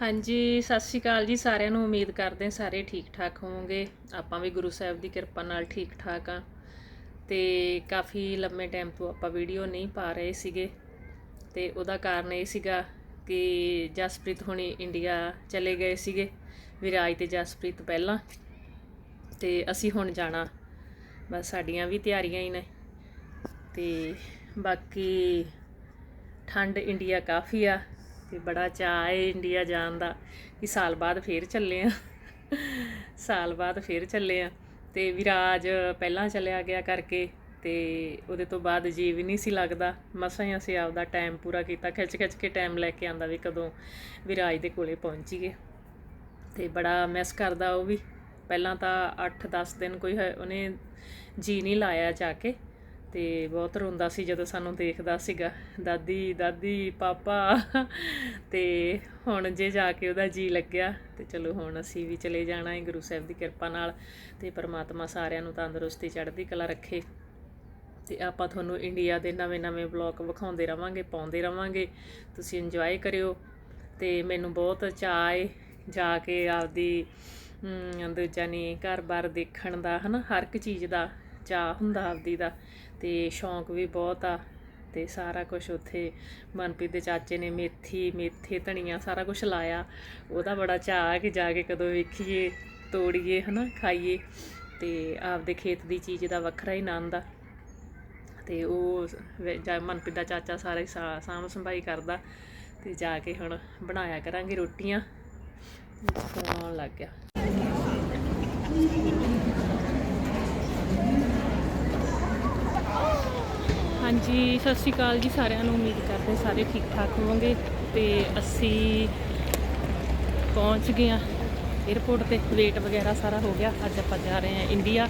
ਹਾਂਜੀ, ਸਤਿ ਸ਼੍ਰੀ ਅਕਾਲ ਜੀ ਸਾਰਿਆਂ ਨੂੰ। ਉਮੀਦ ਕਰਦੇ ਹਾਂ ਸਾਰੇ ਠੀਕ ਠਾਕ ਹੋਵੋਗੇ। ਆਪਾਂ ਵੀ ਗੁਰੂ ਸਾਹਿਬ ਦੀ ਕਿਰਪਾ ਨਾਲ ਠੀਕ ਠਾਕ ਆ ਤੇ ਕਾਫੀ ਲੰਮੇ ਟਾਈਮ ਤੋਂ ਆਪਾਂ ਵੀਡੀਓ ਨਹੀਂ ਪਾ ਰਹੇ ਸੀਗੇ। ਤੇ ਉਹਦਾ ਕਾਰਨ ਇਹ ਸੀਗਾ ਕਿ ਜਸਪ੍ਰੀਤ ਹੁਣੀ ਇੰਡੀਆ ਚਲੇ ਗਏ ਸੀਗੇ। ਵਿਰਾਜ ਤੇ ਜਸਪ੍ਰੀਤ ਪਹਿਲਾਂ। ਤੇ ਅਸੀਂ ਹੁਣ ਜਾਣਾ। ਬਸ ਸਾਡੀਆਂ ਵੀ ਤਿਆਰੀਆਂ ਹੀ ਨੇ। ਤੇ ਬਾਕੀ ਠੰਡ ਇੰਡੀਆ ਕਾਫੀ ਆ। ਤੇ ਬੜਾ ਚਾਅ ਹੈ ਇੰਡੀਆ ਜਾਣ ਦਾ ਕਿ ਸਾਲ ਬਾਅਦ ਫੇਰ ਚੱਲੇ ਆ। ਸਾਲ ਬਾਅਦ ਫੇਰ ਚੱਲੇ ਆ। ਤੇ ਵਿਰਾਜ ਪਹਿਲਾਂ ਚਲਿਆ ਗਿਆ ਕਰਕੇ ਤੇ ਉਹਦੇ ਤੋਂ ਬਾਅਦ ਜੀ ਵੀ ਨਹੀਂ ਸੀ ਲੱਗਦਾ। ਮਸਾਂ ਹੀ ਅਸੀਂ ਆਪਦਾ ਟਾਈਮ ਪੂਰਾ ਕੀਤਾ। ਖਿੱਚ ਖਿੱਚ ਕੇ ਟਾਈਮ ਲੈ ਕੇ ਆਂਦਾ ਵੀ ਕਦੋਂ ਵਿਰਾਜ ਦੇ ਕੋਲੇ ਪਹੁੰਚੀਏ ਤੇ ਬੜਾ ਮਿਸ ਕਰਦਾ ਉਹ ਵੀ। ਪਹਿਲਾਂ ਤਾਂ 8-10 ਦਿਨ ਕੋਈ ਹੈ- ਉਹਨੇ ਜੀ ਨਹੀਂ ਲਾਇਆ ਜਾ ਕੇ। ਤੇ ਬਹੁਤ ਰੋਂਦਾ ਸੀ ਜਦੋਂ ਸਾਨੂੰ ਦੇਖਦਾ ਸੀਗਾ ਦਾਦੀ ਦਾਦੀ ਪਾਪਾ। ਤੇ ਹੁਣ ਜੇ ਜਾ ਕੇ ਉਹਦਾ ਜੀ ਲੱਗਿਆ ਤੇ ਚਲੋ ਹੁਣ ਅਸੀਂ ਵੀ ਚਲੇ ਜਾਣਾ ਹੈ ਗੁਰੂ ਸਾਹਿਬ ਦੀ ਕਿਰਪਾ ਨਾਲ ਤੇ ਪਰਮਾਤਮਾ ਸਾਰਿਆਂ ਨੂੰ ਤੰਦਰੁਸਤੀ ਚੜ੍ਹਦੀ ਕਲਾ ਰੱਖੇ। ਤੇ ਆਪਾਂ ਤੁਹਾਨੂੰ ਇੰਡੀਆ ਦੇ ਨਵੇਂ-ਨਵੇਂ ਵਲੌਗ ਵਿਖਾਉਂਦੇ ਰਵਾਂਗੇ ਪਾਉਂਦੇ ਰਵਾਂਗੇ। ਤੁਸੀਂ ਇੰਜੋਏ ਕਰਿਓ। ਤੇ ਮੈਨੂੰ ਬਹੁਤ ਚਾਅ ਏ ਜਾ ਕੇ ਆਪਦੀ ਅਮ, ਦੂਜਾ ਨਹੀਂ ਘਰ-ਬਾਰ ਦੇਖਣ ਦਾ ਹਨਾ ਹਰ ਇੱਕ ਚੀਜ਼ ਦਾ। ਚਾਅ ਹੁੰਦਾ ਆਪਦੀ ਦਾ ਤੇ ਸ਼ੌਂਕ ਵੀ ਬਹੁਤ ਆ ਤੇ ਸਾਰਾ ਕੁਝ ਉੱਥੇ ਮਨਪ੍ਰੀਤ ਦੇ ਚਾਚੇ ਨੇ ਮੇਥੀ, ਮੇਥੇ ਧਨੀਆ ਸਾਰਾ ਕੁਝ ਲਾਇਆ। ਉਹਦਾ ਬੜਾ ਚਾਅ ਆ ਕਿ ਜਾ ਕੇ ਕਦੋਂ ਵੇਖੀਏ, ਤੋੜੀਏ, ਹਨਾ, ਖਾਈਏ ਤੇ ਆਪਦੇ ਖੇਤ ਦੀ ਚੀਜ਼ ਦਾ ਵੱਖਰਾ ਹੀ ਆਨੰਦ ਆ। ਤੇ ਉਹ ਜਾ ਮਨਪ੍ਰੀਤ ਦਾ ਚਾਚਾ ਸਾਰੇ ਸਾ- ਸਾਂਭ ਸੰਭਾਈ ਕਰਦਾ ਤੇ ਜਾ ਕੇ ਹੁਣ ਬਣਾਇਆ ਕਰਾਂਗੇ ਰੋਟੀਆਂ। ਫੋਨ ਲੱਗ ਗਿਆ। ਹਾਂਜੀ, ਸਤਿ ਸ਼੍ਰੀ ਅਕਾਲ ਜੀ ਸਾਰਿਆਂ ਨੂੰ। ਉਮੀਦ ਕਰਦੇ ਸਾਰੇ ਠੀਕ ਠਾਕ ਹੋਵੋਗੇ ਤੇ ਅਸੀਂ ਪਹੁੰਚ ਗਏ ਆ 에어ਪੋਰਟ ਤੇ। ਵੇਟ ਵਗੈਰਾ ਸਾਰਾ ਹੋ ਗਿਆ। ਅੱਜ ਆਪਾਂ ਜਾ ਰਹੇ ਹਾਂ ਇੰਡੀਆ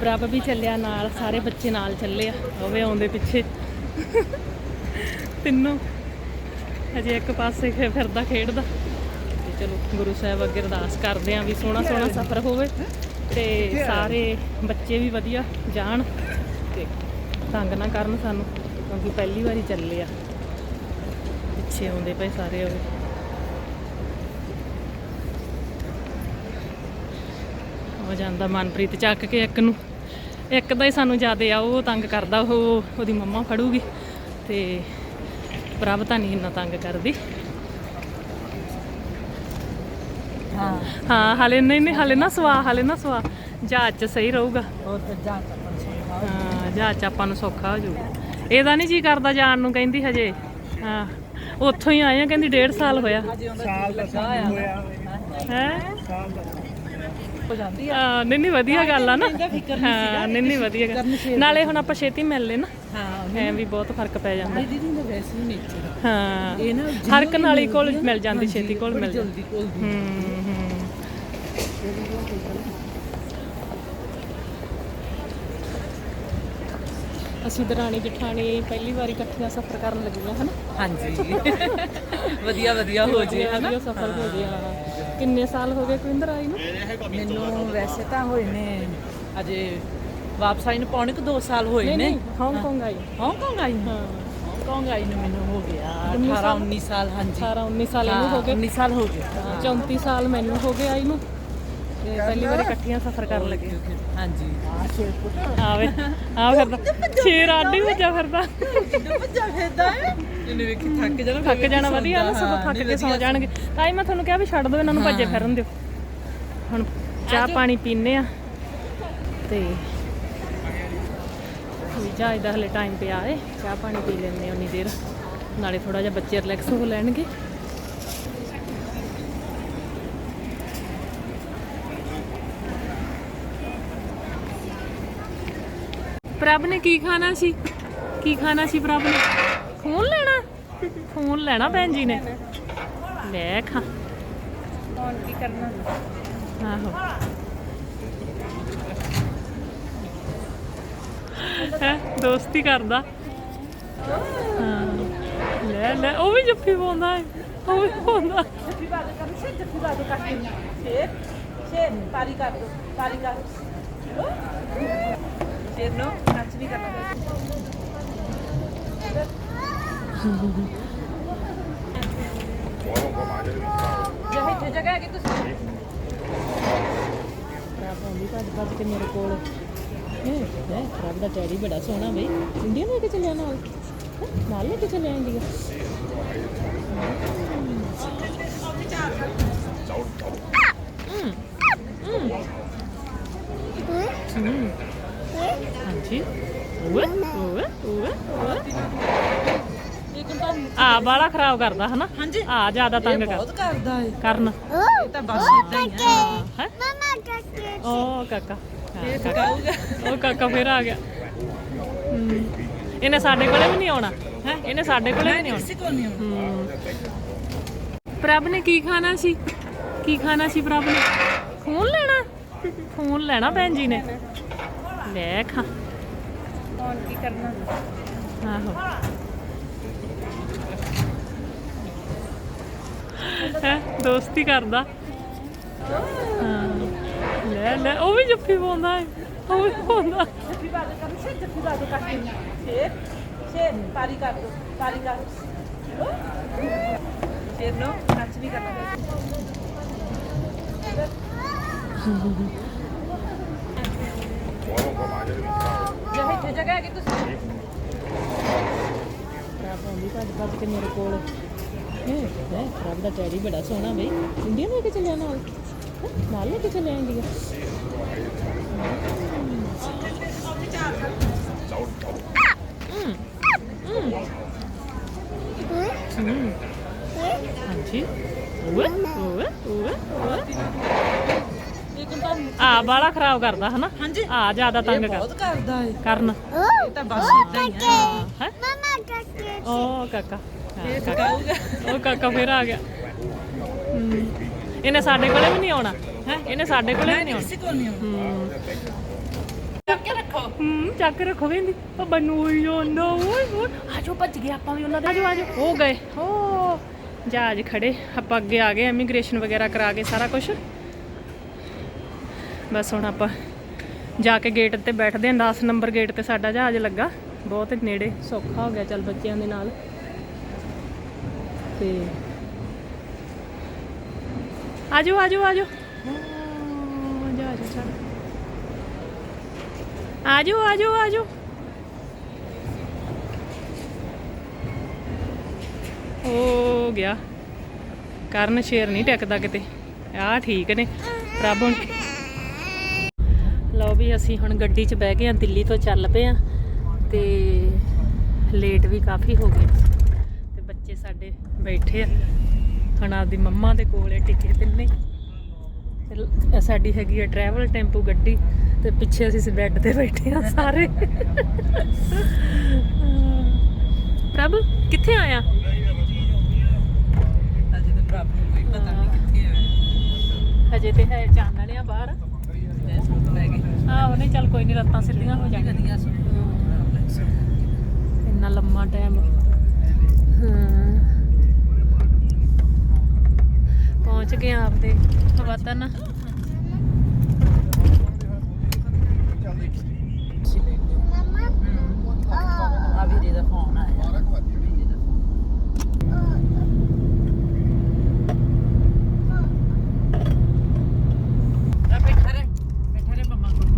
ਪ੍ਰਭ ਵੀ ਚੱਲਿਆ ਨਾਲ, ਸਾਰੇ ਬੱਚੇ ਨਾਲ ਚੱਲੇ ਆ। ਹੋਵੇ ਆਉਂਦੇ ਪਿੱਛੇ। ਤਿੰਨੋਂ। ਅਜੇ ਇੱਕ ਪਾਸੇ ਖੇ- ਫਿਰਦਾ ਖੇਡਦਾ। ਤੇ ਚਲੋ, ਗੁਰੂ ਸਾਹਿਬ ਅੱਗੇ ਅਰਦਾਸ ਕਰਦੇ ਆਂ ਵੀ ਸੋਹਣਾ ਸੋਹਣਾ ਸਫ਼ਰ ਹੋਵੇ ਤੇ ਸਾਰੇ ਬੱਚੇ ਵੀ ਵਧੀਆ ਜਾਣ ਤੇ ਤੰਗ ਨਾ ਕਰਨ ਸਾਨੂੰ ਕਿਉਂਕਿ ਪਹਿਲੀ ਵਾਰੀ ਚੱਲੇ ਆ। ਪਿੱਛੇ ਆਉਂਦੇ ਪਏ ਸਾਰੇ ਉਹ। ਹੋ ਜਾਂਦਾ ਮਨਪ੍ਰੀਤ ਚੱਕ ਕੇ ਇੱਕ ਨੂੰ। ਇੱਕ ਦਾ ਹੀ ਸਾਨੂੰ ਜ਼ਿਆਦੇ ਆ ਉਹ ਤੰਗ ਕਰਦਾ ਉਹ ਉਹਦੀ ਮੰਮਾ ਫੜੂਗੀ। ਤੇ ਪ੍ਰਭ ਤਾਂ ਨਹੀਂ ਇੰਨਾ ਤੰਗ ਕਰਦੀ। ਹਾਂ। ਹਾਂ ਹਲੇ ਨਹੀਂ ਨਹੀਂ ਹਲੇ ਨਾ ਸਵਾ ਹਲੇ ਨਾ ਸਵਾ। ਜਹਾਜ਼ 'ਚ ਸਹੀ ਰਹੂਗਾ। ਉਹ ਤਾਂ ਜਾ ਤਾਂ ਪਰ ਸੁਣਾਓ ਹਾਂ। ਜਹਾਜ਼ 'ਚ ਆਪਾਂ ਨੂੰ ਸੌਖਾ ਹੋ ਜਾਊਗਾ। ਇਹਦਾ ਨਹੀਂ ਜੀ ਕਰਦਾ ਜਾਣ ਨੂੰ ਕਹਿੰਦੀ ਹਜੇ। ਹਾਂ ਉੱਥੋਂ ਹੀ ਆਏ ਆ ਕਹਿੰਦੀ ਡੇਢ ਸਾਲ ਹੋਇਆ। ਸਾਲ ਦਾ ਸਾਲ ਹੋਇਆ। ਹੈ? ਹੋ ਜਾਂਦੀ ਨਹੀਂ ਨਹੀਂ ਵਧੀਆ ਗੱਲ ਆ ਨਾ। ਹਾਂ ਨਹੀਂ ਨਹੀਂ ਵਧੀਆ ਗੱਲ। ਨਾਲੇ ਹੁਣ ਆਪਾਂ ਛੇਤੀ ਮਿਲ ਲੈ ਨਾ। ਹਾਂ ਐ ਵੀ ਬਹੁਤ ਫ਼ਰਕ ਪੈ ਜਾਂਦਾ। ਦੀਦੀ ਦਾ ਵੈਸੇ ਹੀ ਨੇਚਰ ਹਾਂ ਇਹ ਨਾ ਹਰ ਇੱਕ ਨਾਲ ਹੀ ਕੋਲ ਮਿਲ ਜਾਂਦੀ ਛੇਤੀ ਕੋਲ ਮਿਲ ਜਾਂਦੀ। ਹੂੰ ਹੂੰ। ਅਸੀਂ ਦਰਾਣੀ ਜਠਾਣੀ ਪਹਿਲੀ ਵਾਰੀ ਇਕੱਠੀਆਂ ਸਫ਼ਰ ਕਰਨ ਲੱਗੀਆਂ ਹਨ? ਹਾਂਜੀ। ਵਧੀਆ ਵਧੀਆ ਹੋ ਜੇ ਹਨਾ? ਵਧੀਆ ਸਫ਼ਰ ਹੋ ਗਿਆ ਕਿੰਨੇ ਸਾਲ ਹੋ ਗਏ ਕੁਇੰਦਰ ਆਈ ਨੂੰ? ਮੈਨੂੰ ਵੈਸੇ ਤਾਂ ਹੋਏ ਨੇ ਅਜੇ ਵਾਪਸ ਆਈ ਨੂੰ ਪੌਣੇ ਕੁ 2 ਸਾਲ ਹੋਏ ਨੇ। ਹਾਂਗਕਾਂਗ ਆਈ ਹਾਂਗਕਾਂਗ ਆਈ ਹਾਂ। ਹਾਂਗਕਾਂਗ ਆਈ ਨੂੰ ਮੈਨੂੰ ਹੋ ਗਿਆ 19 18 19 ਸਾਲ ਹਾਂਜੀ। 18 19 ਸਾਲ ਇਹਨੂੰ ਹੋ ਗਏ। 19 ਸਾਲ ਹੋ ਗਏ। ਹਾਂ, 34 ਸਾਲ ਮੈਨੂੰ ਹੋ ਗਏ ਆਈ ਨੂੰ। ਤੇ ਪਹਿਲੀ ਵਾਰੀ ਇਕੱਠੀਆਂ ਸਫ਼ਰ ਕਰਨ ਲੱਗੇ। ਹਾਂਜੀ। ਆਵੇ ਆ ਫਿਰਦਾ ਸ਼ੇਰ ਆਡੀ ਵੱਜਾ ਫਿਰਦਾ। ਬੱਚਾ ਫੇਦਾ ਹੈ ਇਹਨੇ ਵੇਖੀ ਥੱਕ ਜਾਣਾ ਥੱਕ ਜਾਣਾ ਵਧੀਆ ਨਾ ਸਭ ਥੱਕ ਕੇ ਸੌ ਜਾਣਗੇ। ਤਾਂ ਹੀ ਮੈਂ ਤੁਹਾਨੂੰ ਕਿਹਾ ਵੀ ਛੱਡ ਦਿਓ ਇਹਨਾਂ ਨੂੰ ਭੱਜੇ ਫਿਰਨ ਦਿਓ। ਹੁਣ ਚਾਹ ਪਾਣੀ ਪੀਨੇ ਆ। ਤੇ ਹਲੇ ਟਾਈਮ ਪਿਆ ਏ। ਚਾਹ ਪਾਣੀ ਪੀ ਲੈਂਦੇ ਉਨੀ ਦੇਰ। ਨਾਲੇ ਥੋੜਾ ਜਿਹਾ ਬੱਚੇ ਰਿਲੈਕਸ ਹੋ ਲੈਣਗੇ। ਪ੍ਰਭ ਨੇ ਕੀ ਖਾਣਾ ਸੀ? ਕੀ ਖਾਣਾ ਸੀ ਪ੍ਰਭ ਨੇ? ਫੋਨ ਲੈਣਾ? ਫੋਨ ਲੈਣਾ ਭੈਣ ਜੀ ਨੇ? ਲੈ ਖਾ। ਹੁਣ ਕੀ ਕਰਨਾ? ਆਹੋ। ਹੈ ਦੋਸਤੀ ਕਰਦਾ। ਹਾਂ। ਲੈ ਲੈ ਉਹ ਵੀ ਜੱਫੀ ਪਾਉਂਦਾ ਹੈ। ਉਹ ਵੀ ਪਾਉਂਦਾ। ਜੱਫੀ ਬਾਦ ਕਰ ਸੇ ਜੱਫੀ ਬਾਦ ਕੱਟ ਕੇ ਸ਼ੇਰ ਸ਼ੇਰ ਪਾਰੀ ਕਰ ਦੋ ਪਾਰੀ ਕਰ। ਫਿਰ ਨਾ ਟੱਚ ਨਹੀਂ ਕਰਨਾ ਜਹੇ ਜੇ ਜਗ੍ਹਾ ਹੈਗੀ ਤੁਸੀਂ ਖਰਾਬ ਹੋਣੀ ਭੱਜ ਭੱਜ ਕੇ ਮੇਰੇ ਕੋਲ। ਹੈ ਰੱਬ ਦਾ ਟੈਰੀ ਬੜਾ ਸੋਹਣਾ ਬਈ ਇੰਡੀਆ ਲੈ ਕੇ ਚੱਲਿਆ ਨਾਲ? ਨਾਲ ਲੈ ਕੇ ਚੱਲਿਆ ਇੰਡੀਆ ਹੂੰ ਹੂੰ ਹੂੰ। ਆ ਬਾਲਾ ਖਰਾਬ ਕਰਦਾ ਹਨਾ? ਹਾਂਜੀ। ਆ ਜ਼ਿਆਦਾ ਤੰਗ ਕਰ। ਬਹੁਤ ਕਰਦਾ ਏ। ਕਰਨ। ਇਹ ਤਾਂ ਬਸ ਇਦਾਂ ਹੀ ਆ। ਹੈ? ਓ ਕਾਕਾ। ਹਾਂ, ਇਹ ਕਾਕਾ। ਥਕਾਊਗਾ ਉਹ ਕਾਕਾ ਫੇਰ ਆ ਗਿਆ। ਇਹਨੇ ਸਾਡੇ ਕੋਲੇ ਵੀ ਨਹੀਂ ਆਉਣਾ। ਹੈ? ਇਹਨੇ ਸਾਡੇ ਕੋਲੇ ਵੀ ਨਹੀਂ ਆਉਣਾ। ਕਿਸੇ ਕੋਲ ਨਹੀਂ ਆਉਣਾ। ਪ੍ਰਭ ਨੇ ਕੀ ਖਾਣਾ ਸੀ? ਕੀ ਖਾਣਾ ਸੀ ਪ੍ਰਭ ਨੇ? ਖੂਨ ਲੈਣਾ? ਖੂਨ ਲੈਣਾ ਭੈਣ ਜੀ ਨੇ। ਲੈ ਖਾ। ਕੌਣ ਕੀ ਕਰਨਾ? ਆਹੋ। ਹੈ ਦੋਸਤੀ ਕਰਦਾ। ਹਾਂ। ਲੈ ਲੈ ਉਹ ਵੀ ਜੱਫੀ ਪਾਉਂਦਾ ਹੈ। ਉਹ ਵੀ ਪਾਉਂਦਾ। ਜੱਫੀ ਬਾਜੂ ਕਰ ਸੇ ਜੱਫੀ ਬਾਜੂ ਕੱਟ ਕੇ ਸ਼ੇਰ ਸ਼ੇਰ ਪਾਰੀ ਕਰ ਦੋ ਪਾਰੀ ਕਰ। ਸ਼ੇਰ ਨੂੰ ਨੱਚ ਵੀ ਕਰਨਾ ਜਹ ਇੱਥੇ ਜਗ੍ਹਾ ਹੈਗੀ ਤੁਸੀਂ? ਰੱਬ ਆਉਂਦੀ ਭੱਜ ਭੱਜ ਕੇ ਮੇਰੇ ਕੋਲ। ਇਹ ਹੈ ਰੱਬ ਦਾ ਟੈਡੀ ਬੜਾ ਸੋਹਣਾ ਬਈ ਇੰਡੀਆ ਲੈ ਕੇ ਚੱਲਿਆ ਨਾਲ? ਹੈਂ? ਨਾਲ ਲੈ ਕੇ ਚੱਲਿਆ ਇੰਡੀਆ। ਹਾਂਜੀ। ਓਏ ਓਏ ਓਏ। ਲੇਕਿਨ ਤਾਂ ਆ ਬਾਲਾ ਖਰਾਬ ਕਰਦਾ ਹਨਾ? ਹਾਂਜੀ। ਆ ਜ਼ਿਆਦਾ ਤੰਗ ਕਰ ਬਹੁਤ ਕਰਦਾ ਏ। ਕਰਨ। ਇਹ ਤਾਂ ਬਸ ਇਦਾਂ ਹੀ ਹੈ? ਓ ਕਾਕਾ। ਹਾਂ, ਇਹ ਕਾਕਾ। ਥਕਾਊਗਾ ਉਹ ਕਾਕਾ ਫੇਰ ਆ ਗਿਆ। ਹਮ, ਇਹਨੇ ਸਾਡੇ ਕੋਲੇ ਵੀ ਨਹੀਂ ਆਉਣਾ। ਹੈ? ਇਹਨੇ ਸਾਡੇ ਕੋਲੇ ਵੀ ਨਹੀਂ ਆਉਣਾ। ਕਿਸੇ ਕੋਲ ਨਹੀਂ ਆਉਣਾ। ਹਮ, ਚੱਕ ਕੇ ਰੱਖੋ। ਹਮ ਚੱਕ ਕੇ ਰੱਖੋ ਵੇਂਦੀ। ਉਹ ਬਨੂ ਹੋਈ ਜਾਂਦਾ ਓਏ ਓਏ। ਆਜੋ ਭੱਜ ਗਏ ਆਪਾਂ ਵੀ ਉਹਨਾਂ ਦੇ। ਆਜੋ ਆਜੋ ਹੋ ਗਏ। ਹੋ। ਜਹਾਜ਼ ਖੜੇ। ਆਪਾਂ ਅੱਗੇ ਆ ਗਏ ਇਮੀਗ੍ਰੇਸ਼ਨ ਵਗੈਰਾ ਕਰਾ ਕੇ ਸਾਰਾ ਕੁਝ ਬਸ ਹੁਣ ਆਪਾਂ ਜਾ ਕੇ ਗੇਟ ਤੇ ਬੈਠਦੇ ਆਂ 10 ਨੰਬਰ ਗੇਟ ਤੇ ਸਾਡਾ ਜਹਾਜ਼ ਲੱਗਾ। ਬਹੁਤ ਨੇੜੇ ਸੌਖਾ ਹੋ ਗਿਆ ਚੱਲ ਬੱਚਿਆਂ ਦੇ ਨਾਲ। ਤੇ ਆਜੋ ਆਜੋ ਆਜੋ। ਹਾਂ, ਜਹਾਜ਼ ਆਜੋ ਆਜੋ ਆਜੋ। ਹੋ ਗਿਆ। ਕਰਨ ਸ਼ੇਰ ਨਹੀਂ ਟਿਕਦਾ ਕਿਤੇ। ਆ ਠੀਕ ਨੇ। ਰੱਬ ਹੁਣ ਵੀ ਅਸੀਂ ਹੁਣ ਗੱਡੀ 'ਚ ਬਹਿ ਗਏ ਆ ਦਿੱਲੀ ਤੋਂ ਚੱਲ ਪਏ ਆ ਤੇ ਲੇਟ ਵੀ ਕਾਫੀ ਹੋ ਗਏ। ਤੇ ਬੱਚੇ ਸਾਡੇ ਬੈਠੇ ਆ। ਹੁਣ ਆਪਦੀ ਮੰਮਾ ਦੇ ਕੋਲੇ ਟਿਕੇ ਤਿੰਨੇ। ਤੇ ਸਾਡੀ ਹੈਗੀ ਆ ਟਰੈਵਲ ਟੈਂਪੂ ਗੱਡੀ ਤੇ ਪਿੱਛੇ ਅਸੀਂ ਬੈੱਡ ਤੇ ਬੈਠੇ ਆ ਸਾਰੇ। ਪ੍ਰਭ ਕਿੱਥੇ ਆਇਆ? ਅਜੇ ਤਾਂ ਪ੍ਰਭ ਨੂੰ ਕੋਈ ਪਤਾ ਨਹੀਂ ਕਿੱਥੇ ਆ ਹਜੇ ਤੇ ਹੈ ਆ ਬਾਹਰ। ਮੈਂ ਸੁਣ ਲੈ ਗਈ ਆਹੋ ਨਹੀਂ ਚੱਲ ਕੋਈ ਨਹੀਂ ਲੱਤਾਂ ਸਿੱਧੀਆਂ ਹੋ ਜਾਣਗੀਆਂ ਵਧੀਆ ਇੰਨਾ ਲੰਮਾ ਟਾਈਮ ਹਾਂ। ਪਹੁੰਚ ਗਏ ਆਂ ਆਪਦੇ ਵਤਨ ਆ ਵੀਰੇ ਦਾ ਫੋਨ ਆਇਆ ਵੀਰੇ ਦਾ phone। ਆ ਬੈਠਾ ਰਹਿ ਬੈਠਾ ਰਹਿ ਮੰਮਾ ਕੋਲ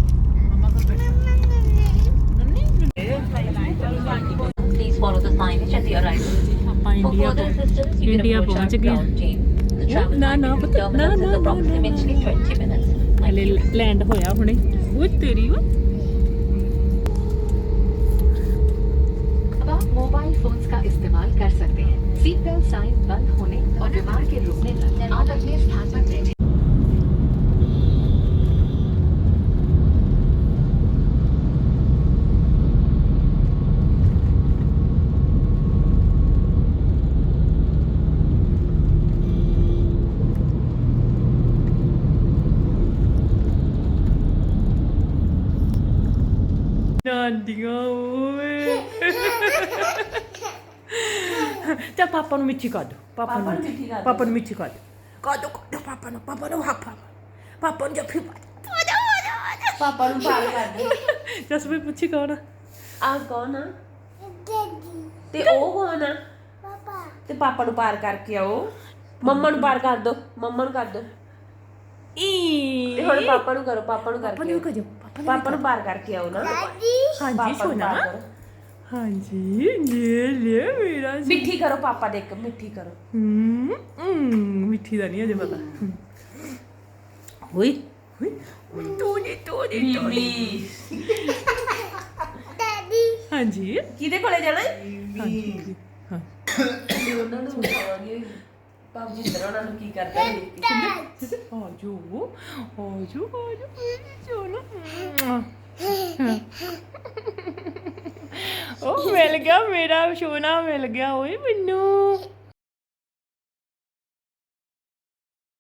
ਮੰਮਾ ਕੋਲ ਬੈਠਾ ਨੰਨੀ Please follow the signage at the arrival. ਆਪਾਂ For India further assistance, you can India approach ਪਹੁੰਚ our ਗਏ। ground team. The travel ਨਾ, time ਨਾ, between ਪੁੱਤ, ਨਾ, terminals ਨਾ, is ਨਾ, approximately 20 minutes. ਹਲੇ ਲੈਂਡ ਹੋਇਆ ਹੁਣੇ ਓਏ ਤੇਰੀ ਓਏ अब आप मोबाइल फोन्स का इस्तेमाल कर सकते हैं सीट बेल्ट साइन बंद होने और विमान के रुकने तक आप अपने स्थान पर बैठे ਡਾਂਡੀਆਂ ਓਏ ਚਾ ਪਾਪਾ ਨੂੰ ਮਿੱਠੀ ਕਰ ਦੋ ਪਾਪਾ ਨੂੰ ਮਿੱਠੀ ਕਰ ਪਾਪਾ ਨੂੰ ਮਿੱਠੀ ਕਰ ਦੋ ਕਰ ਦੋ ਕਰ ਦੋ ਪਾਪਾ ਨੂੰ ਪਾਪਾ ਨੂੰ ਹਾਪਾ ਪਾਪਾ ਨੂੰ ਜੱਫੀ ਪਾ ਪਾਪਾ ਨੂੰ ਪਾਲ ਕਰਦੇ ਜਸ ਵੀ ਪੁੱਛੀ ਕੌਣ ਆ? ਆ ਕੌਣ ਆ ਤੇ ਉਹ ਕੌਣ ਆ ਤੇ ਪਾਪਾ ਨੂੰ ਪਾਰ ਕਰਕੇ ਆਓ ਮੰਮਾ ਨੂੰ ਪਾਰ ਕਰ ਦੋ ਮੰਮਾ ਨੂੰ ਕਰ ਦੋ ਈ ਤੇ ਹੁਣ ਪਾਪਾ ਨੂੰ ਕਰੋ ਪਾਪਾ ਨੂੰ ਪਾਪਾ ਕਰਕੇ ਨੂੰ ਆਓ। ਕਜੋ ਪਾਪਾ ਪਾਪਾ ਨੂੰ ਪਾਰ ਕਰਕੇ ਆਓ ਨਾ ਹਾਂਜੀ ਪਾਪਾ ਨੂੰ ਸੋਨਾ। ਪਾਰ ਕਰੋ। ਹਾਂਜੀ ਇਹ ਲੈ ਮੇਰਾ ਮਿੱਠੀ ਕਰੋ ਪਾਪਾ ਦੇ ਇੱਕ ਮਿੱਠੀ ਕਰੋ। ਹਮ ਹਮ, ਮਿੱਠੀ ਦਾ ਨਹੀਂ ਅਜੇ ਪਤਾ। ਹੋਈ? ਹੋਈ? ਤੋੜੀ ਤੋੜੀ ਤੋੜੀ ਹਾਂਜੀ। ਕਿਹਦੇ ਕੋਲੇ ਜਾਣਾ ਹੈ? ਹਾਂਜੀ ਹਾਂ। ਉਹਨਾਂ ਨੂੰ ਬੁਲਾਵਾਂਗੇ ਪਾਪ ਜੀ ਉਹਨਾਂ ਨੂੰ ਕੀ ਕਰਦਾ ਹੈ। ਆਜੋ ਆਜੋ ਆਜੋ। ਜੋ ਨਾ ਉਹ ਮਿਲ ਗਿਆ ਮੇਰਾ ਸੋਨਾ ਮਿਲ ਗਿਆ ਓਏ ਮੈਨੂੰ।